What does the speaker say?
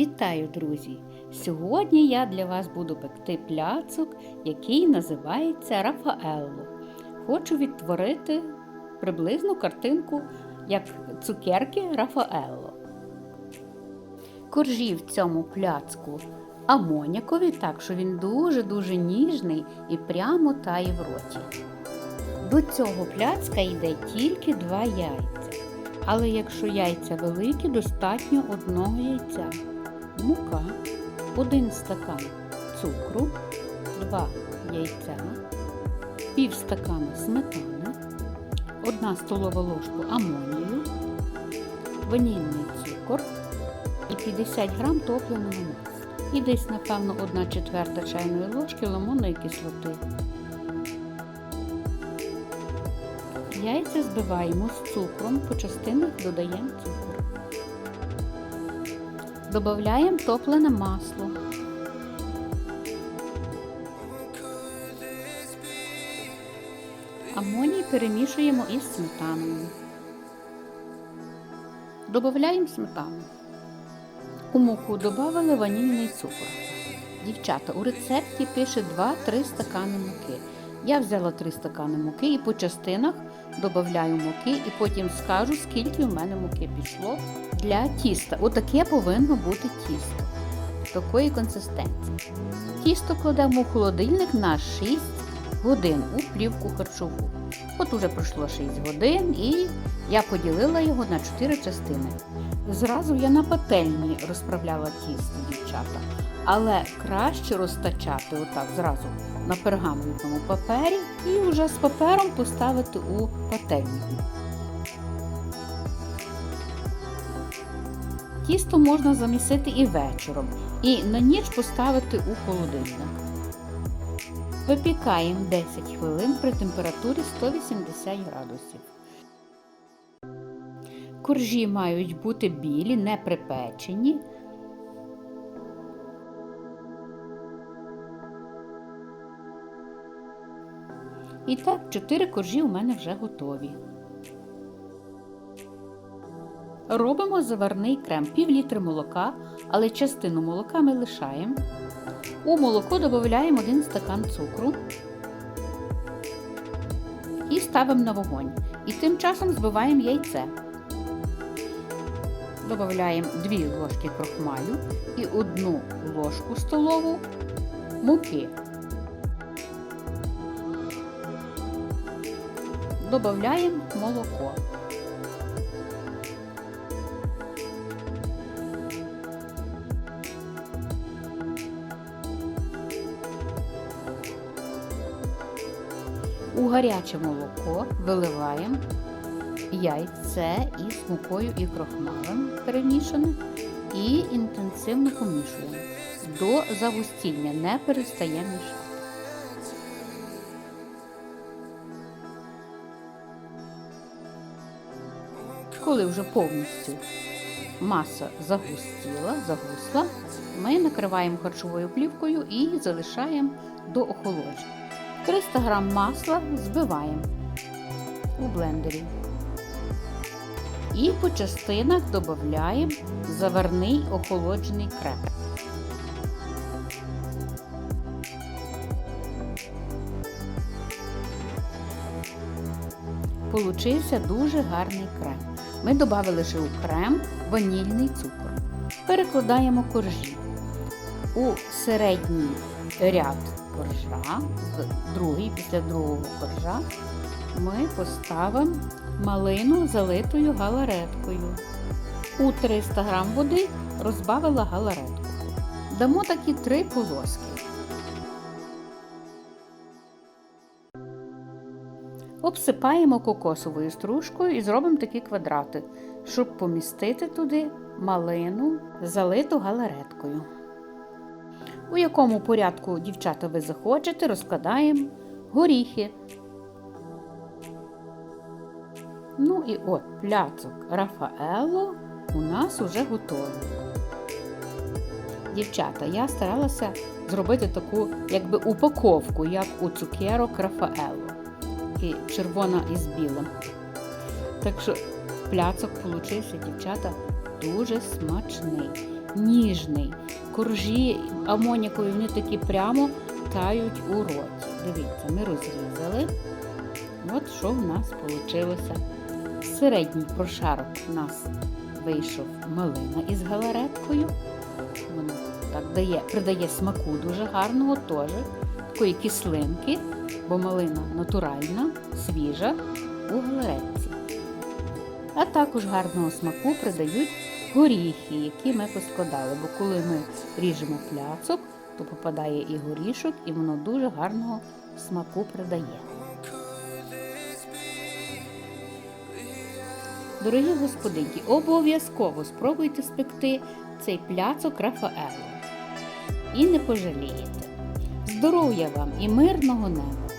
Вітаю, друзі! Сьогодні я для вас буду пекти пляцок, який називається Рафаелло. Хочу відтворити приблизну картинку, як цукерки Рафаелло. Коржі в цьому пляцку амонякові, так що він дуже-дуже ніжний і прямо тає в роті. До цього пляцка йде тільки два яйця. Але якщо яйця великі, достатньо одного яйця. Мука, один стакан цукру, два яйця, пів стакана сметани, одна столова ложка амонію, ванільний цукор і 50 грам топленого масла. І десь, напевно, 1 четверта чайної ложки лимонної кислоти. Яйця збиваємо з цукром, по частинах додаємо цукор. Додаємо топлене масло. Амоній перемішуємо із сметаною. Додаємо сметану. У муку додали ванільний цукор. Дівчата, у рецепті пише 2-3 стакани муки. Я взяла 3 стакани муки і по частинах додаю муки, і потім скажу, скільки в мене муки пішло для тіста. Отаке повинно бути тісто. Такої консистенції. Тісто кладемо в холодильник на 6 годин у плівку харчову. От уже пройшло 6 годин і я поділила його на 4 частини. Зразу я на пательні розправляла тісто, дівчата. Але краще розтачати отак зразу на пергаментному папері і вже з папером поставити у пательню. Тісто можна замісити і вечором, і на ніч поставити у холодильник. Випікаємо 10 хвилин при температурі 180 градусів. Коржі мають бути білі, не припечені. І так, 4 коржі у мене вже готові. Робимо заварний крем пів літри молока, але частину молока ми лишаємо. У молоко додаємо 1 стакан цукру і ставимо на вогонь. І тим часом збиваємо яйце. Додаємо 2 ложки крохмалю і 1 ложку столову муки. Додаємо молоко. У гаряче молоко виливаємо яйце із мукою і крохмалем перемішане і інтенсивно помішуємо. До загустіння не перестаємо мішати. Коли вже повністю маса загустіла, загусла, ми накриваємо харчовою плівкою і залишаємо до охолодження. 300 г масла збиваємо у блендері. І по частинах додаємо заварний охолоджений крем. Получився дуже гарний крем. Ми додали ще у крем ванільний цукор. Перекладаємо коржі. У середній ряд коржа, другий після другого коржа, ми поставимо малину залитою галареткою. У 300 г води розбавила галаретку. Дамо такі три полоски. Обсипаємо кокосовою стружкою і зробимо такі квадрати, щоб помістити туди малину, залиту галареткою. У якому порядку, дівчата, ви захочете, розкладаємо горіхи. Ну і от пляцок Рафаелло у нас уже готовий. Дівчата, я старалася зробити таку якби упаковку, як у цукерок Рафаелло. І червона із білим. Так що пляцок получився, дівчата, дуже смачний. ніжний. Коржі амонікові вони такі прямо тають у роті. Дивіться, ми розрізали. От що в нас вийшло. Середній прошарок у нас вийшов малина із галареткою. Воно так дає, придає смаку дуже гарного теж, такої кислинки, бо малина натуральна, свіжа у галаретці. А також гарного смаку придають горіхи, які ми поскладали. Бо коли ми ріжемо пляцок, то попадає і горішок, і воно дуже гарного смаку придає. Дорогі господинки, обов'язково спробуйте спекти цей пляцок Рафаело. І не пожалієте. Здоров'я вам і мирного неба!